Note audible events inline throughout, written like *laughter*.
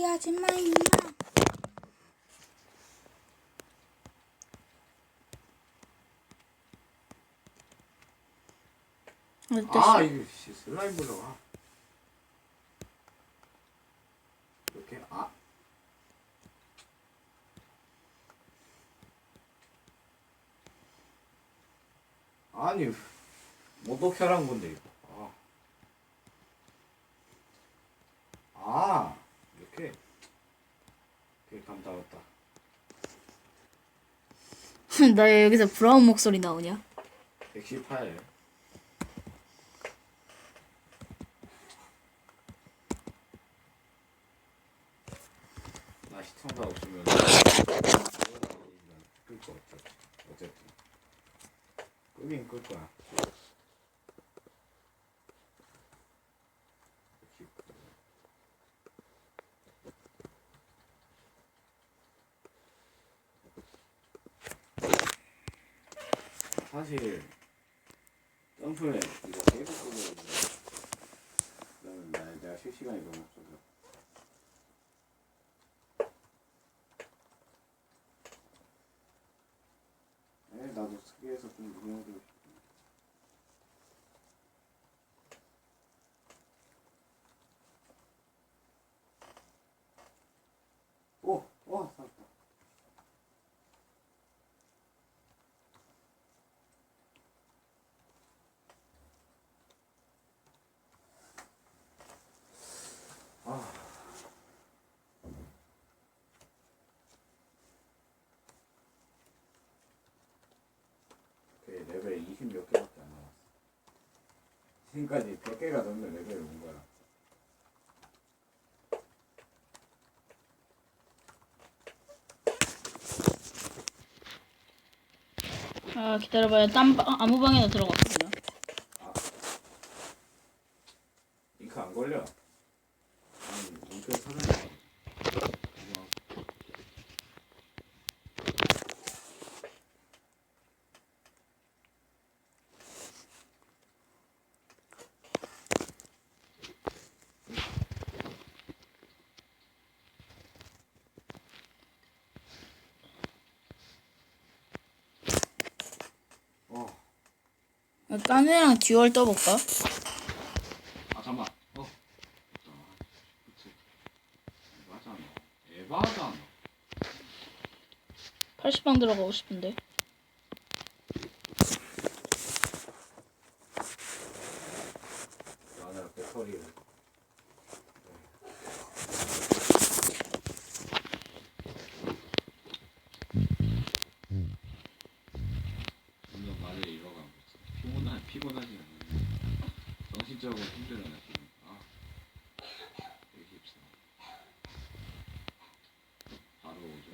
하지 마, 임마. 아 이거 씨, 슬라임으로 와. 이렇게 아. 아니 못 어떻게 하란 건데 이거. 아. 아 이렇게 이렇게 감다 왔다. *laughs* 나왜 여기서 브라운 목소리 나오냐? 118. 나 시청자 없으면 없죠. 어쨌든 끄긴 끌 거야. 사실 점프에 이거 계속 끄고 있는데 그러면 나 내가 실시간이 너무 지금 몇 개밖에 안 나왔어. 지금까지 100개가 넘는 레벨에 온 거야. 아 기다려봐요. 딴 방, 아무 방에나 들어갔거든요. 아. 잉크 안 걸려. 잉크 사는 딴 애랑 듀얼 떠볼까? 아 잠만. 어. 아, 그치. 에바잖아. 에바잖아. 80방 들어가고 싶은데. 나는 배터리를. 점점 말을 잃어가고 있어. 피곤하, 피곤하지 않네. 정신적으로 힘들어, 나 지금. 아. 124. 바로 오죠?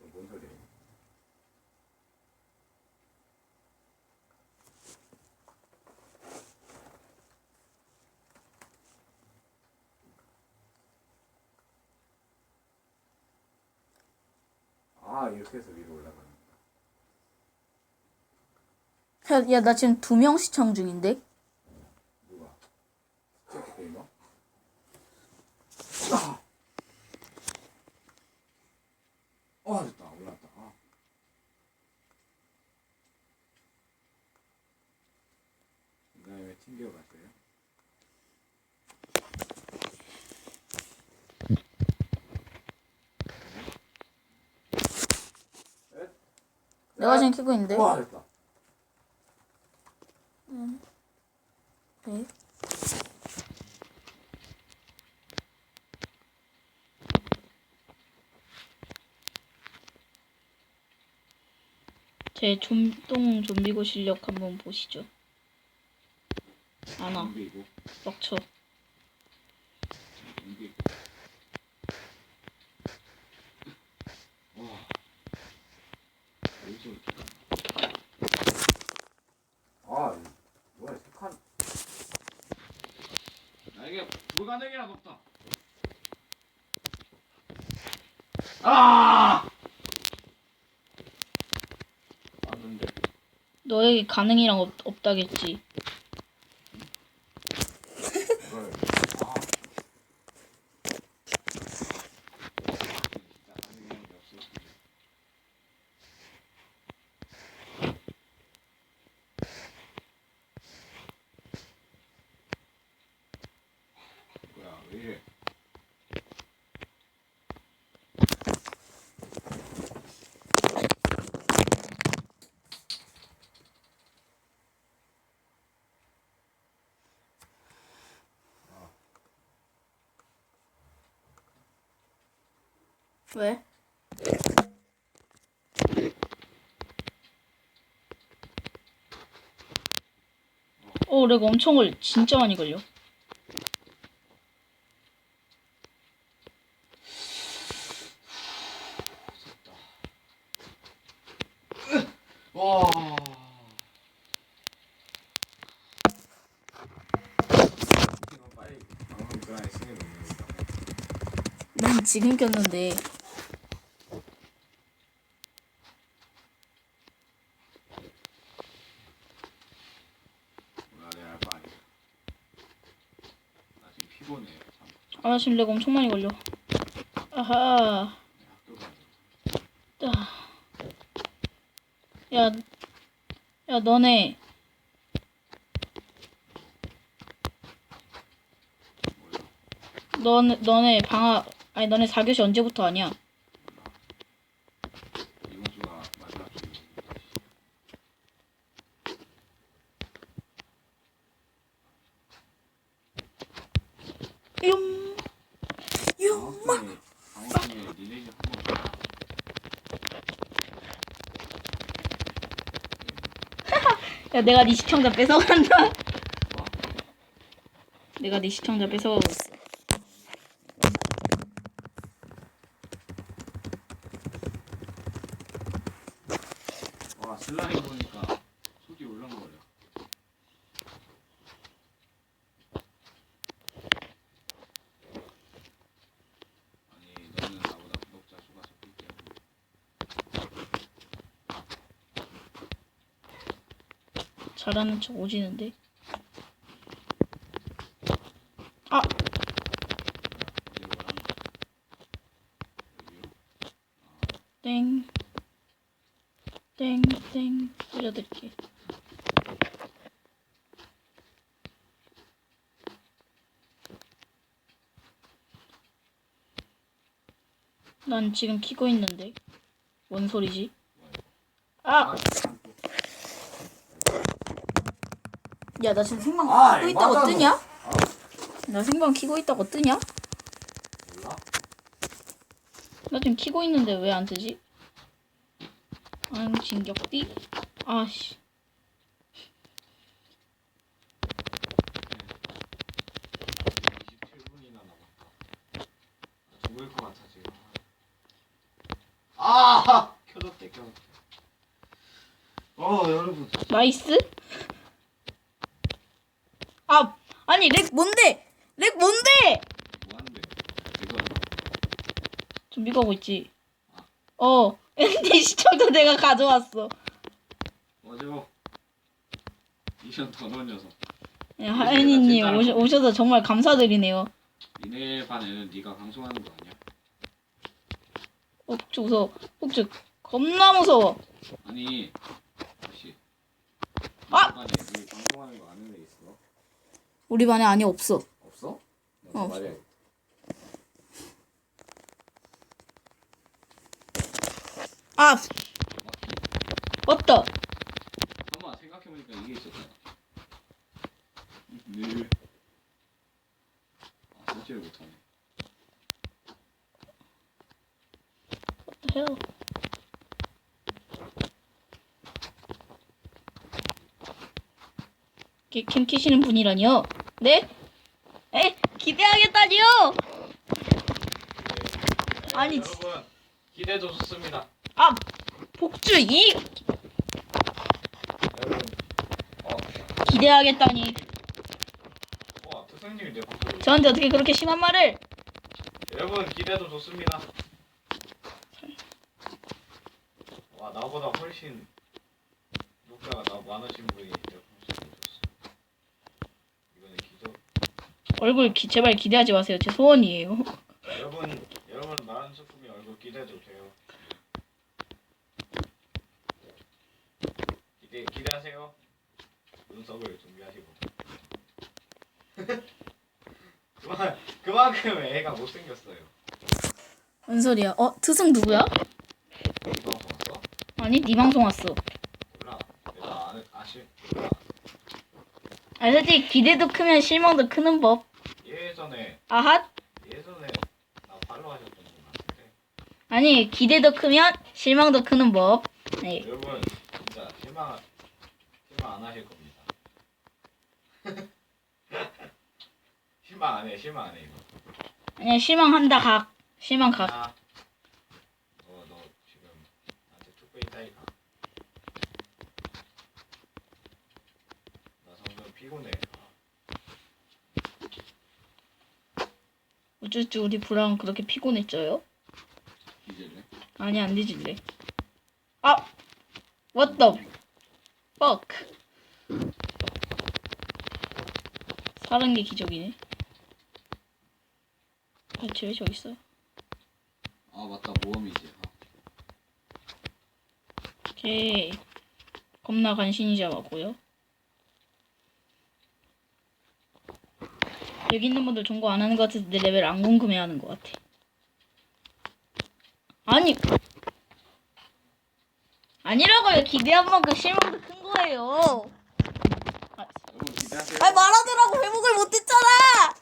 이거 뭔 소리야? 아 이렇게 해서 위로 올라가는 거 야. 야, 나 지금 두 명 시청 중인데? 어 됐다 올랐다 아. 그다음에 튕겨갔어요 내가 지금 키고 있는데. 와 됐다 네. 제 좀똥 좀비고 실력 한번 보시죠. 옮기고 빡쳐. 옮기고 와 어디서 이렇게 아 이거 뭐야 색한 나 이게 불가능이라 높다 아! 맞는데. 너에게 가능이랑 없, 없다겠지. 이걸. 아. 진짜 가능한 게 없어. 뭐야, 왜 이래? 왜? 어, 렉 엄청 걸려. 진짜 많이 걸려. 와. 난 지금 꼈는데. 몰라 내가 알바 아니야. 나 지금 피곤해. 참. 아, 나 지금 렉 엄청 많이 걸려. 아하. 야, 야, 너네. 너네, 너네 방학, 아니, 너네 4교시 언제부터 하냐? 이번 주가 마지막 주. 용, 용. 방학 중에 방학 중에 니네 집한번 가. 야, 내가 네 시청자 뺏어간다. 뭐? 내가 네 시청자 뺏어가고 있어. 와 슬라임 보니까 속이 울렁거려. 아니 너는 나보다 구독자 수가 적기 때문에. 잘하는 척 오지는데. 아? 땡. 땡, 땡. 알려드릴게. 난 지금 키고 있는데. 뭔 소리지? 아! 야, 나 지금 생방 아, 키고 있다고 맞아, 뜨냐? 나 생방 키고 있다고 뜨냐? 몰라? 나 지금 키고 있는데 왜 안 뜨지? 안 진격띠? 아씨. 27분이나 남았다. 아, 죽을 것 같아 지금. 아 켜졌대 켜졌대. 어 여러분. 나이스? 아, 아니, 렉 뭔데? 렉 뭔데? 뭐하는데? 이거 준비 가고 있지. 어, 내 *laughs* 시청자 내가 가져왔어. 어제고 미션 더 넣은 녀석. 야, 하연이님 오셔, 오셔서 정말 감사드리네요. 니네 반에는 네가 방송하는 거 아니야? 어, 폭주 무서워. 폭주 겁나 무서워. 아니 다시. 아! 반에 네 방송하는 거 아는 애 있어? 우리 반에 아니 없어. 없어? 어. 말이야. 아, 왔다. 한번 생각해보니까 이게 있었잖아. 네. 아 설치를 못하네. 해요. 캠, 캠 키시는 분이라니요? 네? 에? 기대하겠다니요? 아니, 지- 여러분 기대도 좋습니다. 아, 복주 이 여러분. 어, 기대하겠다니. 와 방송. 저한테 어떻게 그렇게 심한 말을? 여러분 기대도 좋습니다. 아 나보다 훨씬 녹자가 나 많으신 분이 이제 훨씬 오셨어. 이거는 기적. 얼굴 기, 제발 기대하지 마세요. 제 소원이에요. 여러분 여러분 마른 소품이 얼굴 기대도 돼요. 기대 기대하세요. 눈썹을 준비하시고. *laughs* 그만 그만큼 애가 못 생겼어요. 뭔 소리야? 어 트승 누구야? 이 방송 왔어? 아니 네 방송 왔어. 몰라. 내가 안 아실 몰라. 아 솔직히 기대도 크면 실망도 크는 법. 아핫. 예전에 나 팔로 하셨던 분 같은데. 아니 기대도 크면 실망도 크는 법. 네. 여러분 진짜 실망 실망 안 하실 겁니다. *laughs* 실망 안 해, 실망 안 해 이거. 그냥 실망한다 각. 실망 각. 아, 너, 너 지금 나한테 툭배이 따위 가. 나 성금 피곤해. 어쩌지 우리 브라운 그렇게 피곤했죠요? 이제네. 아니 안 뒤질래. 아, what the fuck? 사는 게 기적이네. 아, 쟤왜 저기 있어? 아 맞다 모험이지. 걔 겁나 간신히 잡았고요. 여기 있는 분들 정보 안 하는 것 같아서 내 레벨 안 궁금해하는 것 같아. 아니 아니라고요. 기대한 만큼 실망도 큰 거예요. 아, 여러분 기대하세요. 아니 말하더라고 회복을 못했잖아.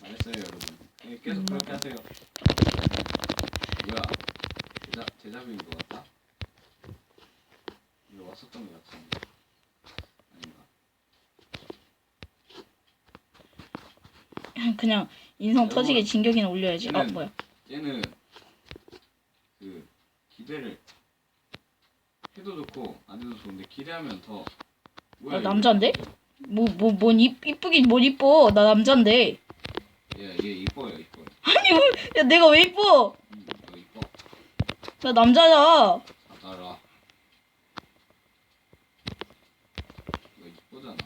잘했어요 여러분. 예, 계속 그렇게 하세요. 뭐야? 제작 제작인 것 같다. 이거 왔었던 것 같은데. 아닌가? *laughs* 그냥 인성 터지게 진격이나 올려야지. 아 얘는- 뭐야? 얘는 그 기대를 해도 좋고 안 해도 좋은데 기대하면 더 뭐야 나 이거? 남잔데? 뭐 뭐 뭔 이쁘긴 뭘 이뻐? 나 남잔데. 얘, 얘 이뻐요 이뻐요 아니 왜- 야 내가 왜 이뻐? 응 이거 이뻐 나 남자야. 받아라 이거 이쁘잖아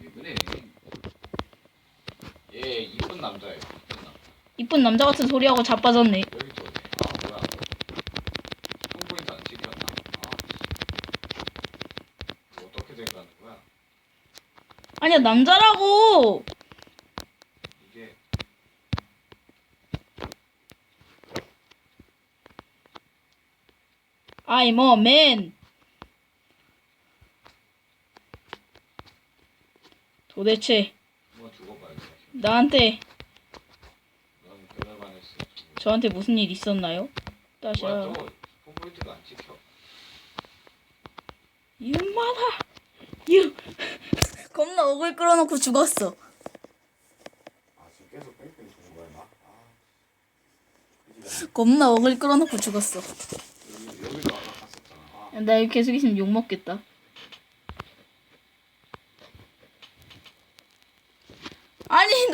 왜 그래 얘 이쁜 남자예요 이쁜 남자 이쁜 남자 같은 소리하고 자빠졌네. 여기 또 어디 아 뭐야 홈포인트 안 찍혔나 아 씨. 이거 어떻게 돼가는 거야 아니야 남자라고. 이게 I'm a man. 도대체 나한테 넌 저한테 무슨 일 있었나요? 뭐야 홈포인트가 안 찍혀 이마다. 유. *laughs* 겁나 억을 끌어놓고 죽었어. 아 지금 계속 뺑뺑 도는 거야 나? 아 겁나 억을 끌어놓고 죽었어. 여기, 여기도 아까 갔었잖아 아, 나 여기 계속 있으면 욕 먹겠다.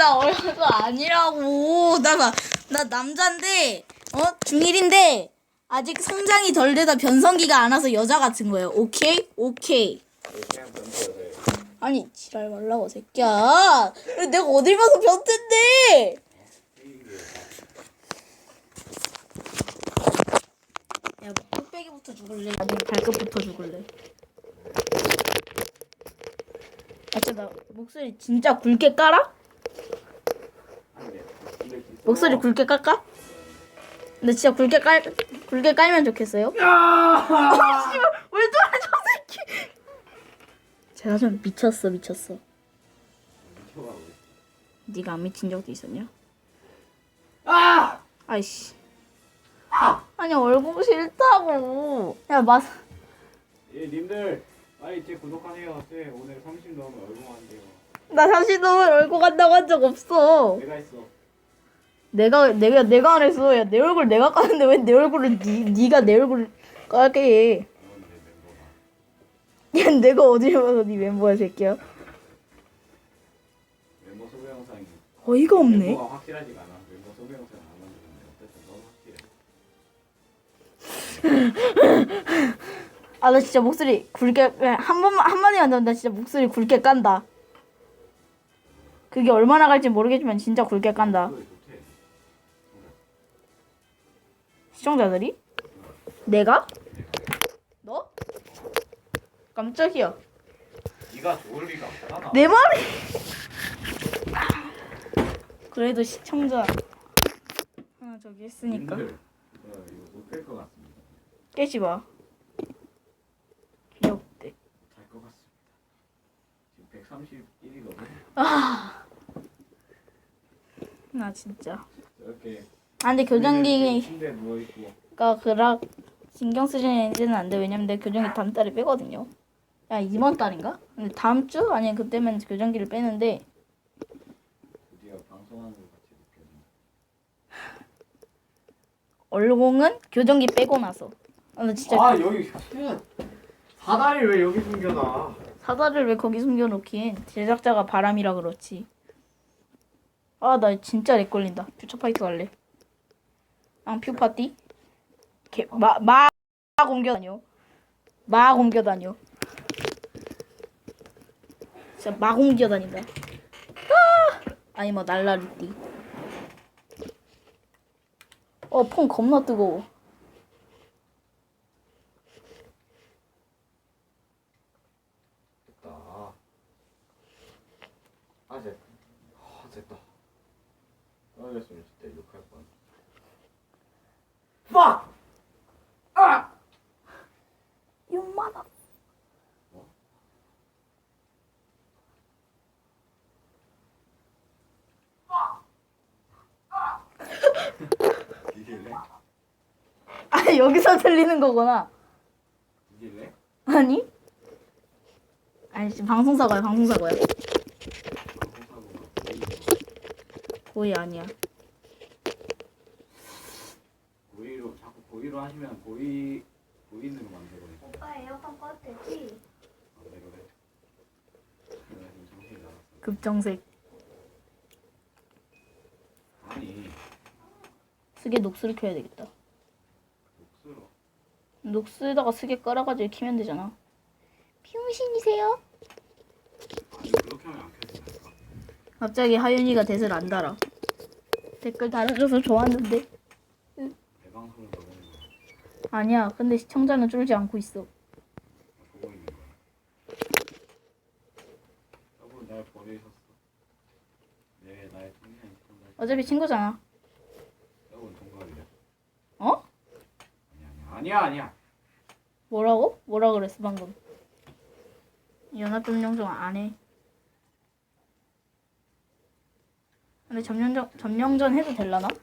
아니 나 얼굴 아니라고. 나봐 나 남잔데 어 중1인데 아직 성장이 덜 되다 변성기가 안 와서 여자 같은 거예요. 오케이 오케이. 아니 지랄 말라고 새끼야. 내가 어딜 봐서 변태인데. 야 뚝배기부터 죽을래? 아니 발끝부터 죽을래? 아 진짜 나 목소리 진짜 굵게 깔아? 목소리 굵게 깔까? 근데 진짜 굵게 깔 굵게 깔면 좋겠어요? 야 *laughs* 왜 저래 저 새끼? 제가 좀 미쳤어 미쳤어. 네가 안 미친 적도 있었냐? 아! 아이씨. 아니 얼굴 싫다고. 야 맞. 예 님들 빨리 제 구독하세요 네 오늘 30 넘으면 얼마 한대요 나 잠시 넘은 얼굴 간다고 한 적 없어. 내가 있어 내가 내가 내가 안 했어. 야 내 얼굴 내가 까는데 왜 내 얼굴을 니 네가 내 얼굴 까게 해? 야 내가 어딜 봐서 네 멤버야 새끼야. 멤버 소개 영상이 어이가 없네. 멤버가 확실하지가 않아 멤버 소개 영상 안 만드는데 어쨌든 너무 확실해 *laughs* 아 나 진짜 목소리 굵게 한 번만 한 마디만 더나 진짜 목소리 굵게 깐다. 그게 얼마나 갈지 모르겠지만 진짜 굵게 깐다. 소 시청자들이? 내가? 너? 깜짝이야. 네가 좋을 리가 없잖아. 내 말이. 그래도 시청자 하나 저기 했으니까 님들, 어, 이거 못뺄것 같습니다. 깨지 마. 귀엽대. 잘 것 같습니다. 지금 131이거든. 나 진짜. 저렇게 아 근데 교정기가 누워 있고 그락 신경 쓰시는 안 돼. 왜냐면 내 교정기 다음 달에 빼거든요. 야 이번 달인가? 근데 다음 주 아니면 그때면 교정기를 빼는데 드디어 방송하는 것 같이 느껴진다. 얼공은 교정기 빼고 나서. 아, 나 진짜 아 여기 사다리 왜 여기 숨겨놔? 사다를 왜 거기 숨겨놓긴 제작자가 바람이라 그렇지 아 나 진짜 렉 걸린다 퓨처 파이트 할래 앙 퓨 파티? 개 마마 옮겨다녀 막 옮겨다녀 진짜 막 옮겨다닌다. 아! 아니 뭐 날라리띠. 어 폰 겁나 뜨거워 됐다. 아 됐. 아 됐다. 떨어졌으면 진짜 욕할 뻔. 빡! 아! 윤마다 이길래? 아 여기서 들리는 거구나 이길래? 아니? 아니 지금 방송사고야 방송사고야 거의 아니야 고의로 자꾸 고의로 하시면 고의 고의는 만들어요. 오빠 에어컨 꺼도 되지? 안 되거든. 급정색 아니 쓰게 녹수를 켜야 되겠다 목수로. 녹수에다가 쓰게 깔아가지고 키면 되잖아 비용신이세요? 아니 그렇게 하면 안 켜진다니까. 갑자기 하윤이가 댓을 안 달아 댓글 달아줘서 좋았는데 대방송을 보는 거야. 아니야 근데 시청자는 줄지 않고 있어 보고 있는 거야. 저분 날 버리셨어. 네, 나의 통신이 시청자. 어차피 친구잖아 저분 동갑이야. 어? 아니야, 아니야. 뭐라고? 뭐라 그랬어 방금 연합 점령정 안 해 근데 점령전, 점령전 해도 될라나? 안 해.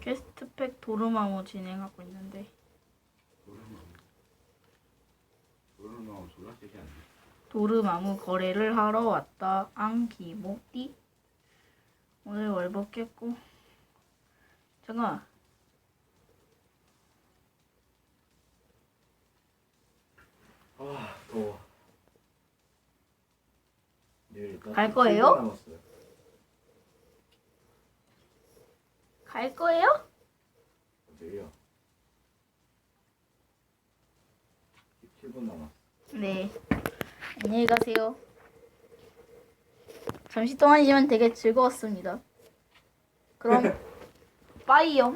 게스트팩 도르마모 진행하고 있는데 노는 나오면 졸라 세지 않니? 도르마무 거래를 하러 왔다 앙기모띠 오늘 월벗겠고 잠깐 아 더워. 내일 일단 갈 거예요? 7분 남았어요. 갈 거예요? 어제요. 17분 남았어. 네 안녕히 가세요 잠시 동안이지만 되게 즐거웠습니다 그럼 빠이요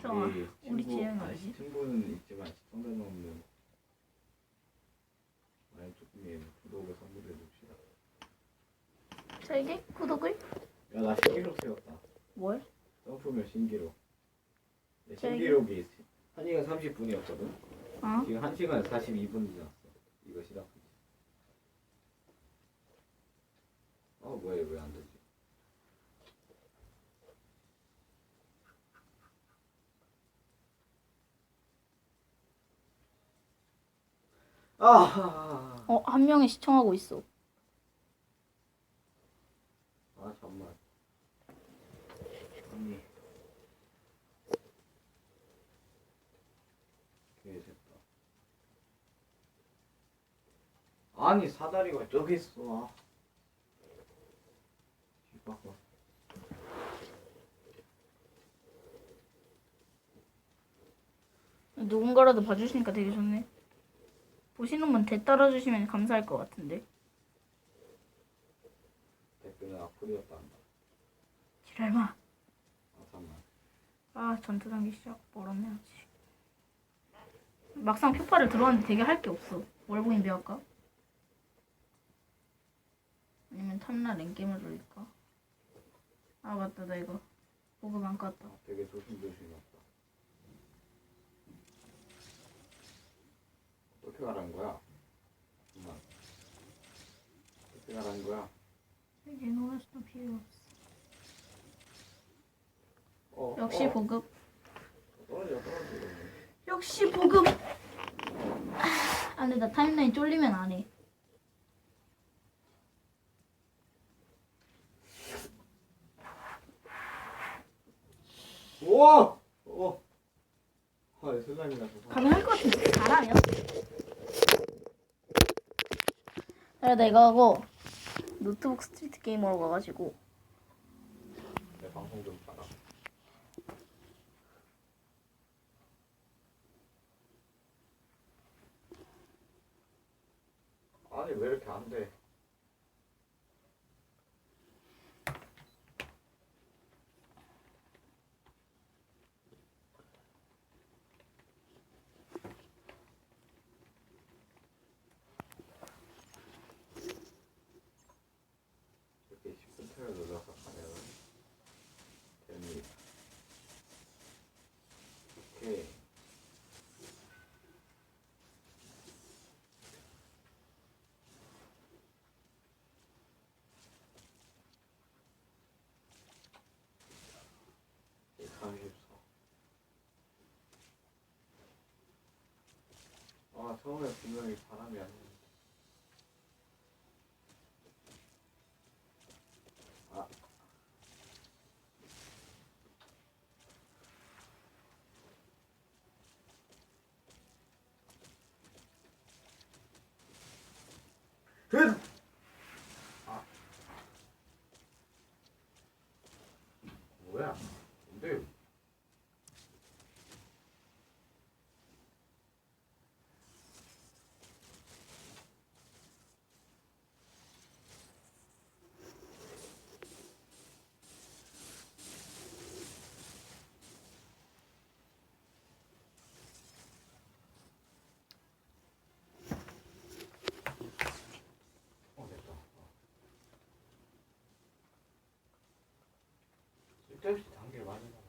잠깐만 우리 우리 친구, 지혜는 아니, 어디지? 친구는 있지만 시청자는 없는 많이 조금의 구독을 선물해 줍시다. 저에게 구독을 야 나 신기록 세웠다. 뭘? 점프면 신기록. 내 저기? 신기록이 1시간 30분이었거든. 어? 지금 1시간 42분 지났어. 이거 시작. 어 뭐야 왜안 되지? 아, 어, 한 명이 시청하고 있어 아 잠만. 아니. 개 됐다. 아니 사다리가 저기 있어. 집 밖으로. 누군가라도 봐주시니까 되게 좋네. 보시는 분 대 따라 주시면 감사할 것 같은데. 댓글은 악플이었다 한다. 지랄마. 아 잠만. 아 전투 단계 시작 멀었네 아직. 막상 표파를 들어왔는데 되게 할 게 없어. 월보인 배울까? 아니면 탐나 랭게임을 돌릴까? 아 맞다 나 이거 보급 안 깠다. 아, 되게 조심조심했다. 어떻게 가라는 거야? 잠만. 어떻게 가라는 거야? 이제 노래도 필요 없어. 어, 역시 어. 보급. 떨어져 떨어져. 역시 보급. 아 근데 나 타임라인 쫄리면 안 해. 우와! 어. 아, 슬라임이 나서. 가능할 것 같은데 잘하면. 그래 나 이거 하고 노트북 스트리트 게이머로 가가지고 내 방송 좀 봐라. 아니 왜 이렇게 안 돼? 이렇게 10분째를 눌러서 가면 됩니다. 오케이. 이 34. 아, 처음에 분명히 바람이 안 나는데. 아. 흑! 아. 뭐야? 뭔데? 어, 됐다. 어. 쓸데없이 단계를 많이 나가.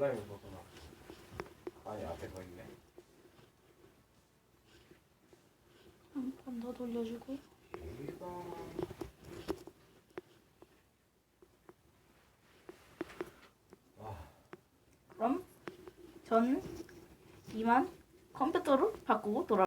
아, 슬라임을 벗어나. 아니, 앞에 더 있네. 한 번 더 돌려주고. 와, 그럼 전 이만 컴퓨터로 바꾸고 돌아.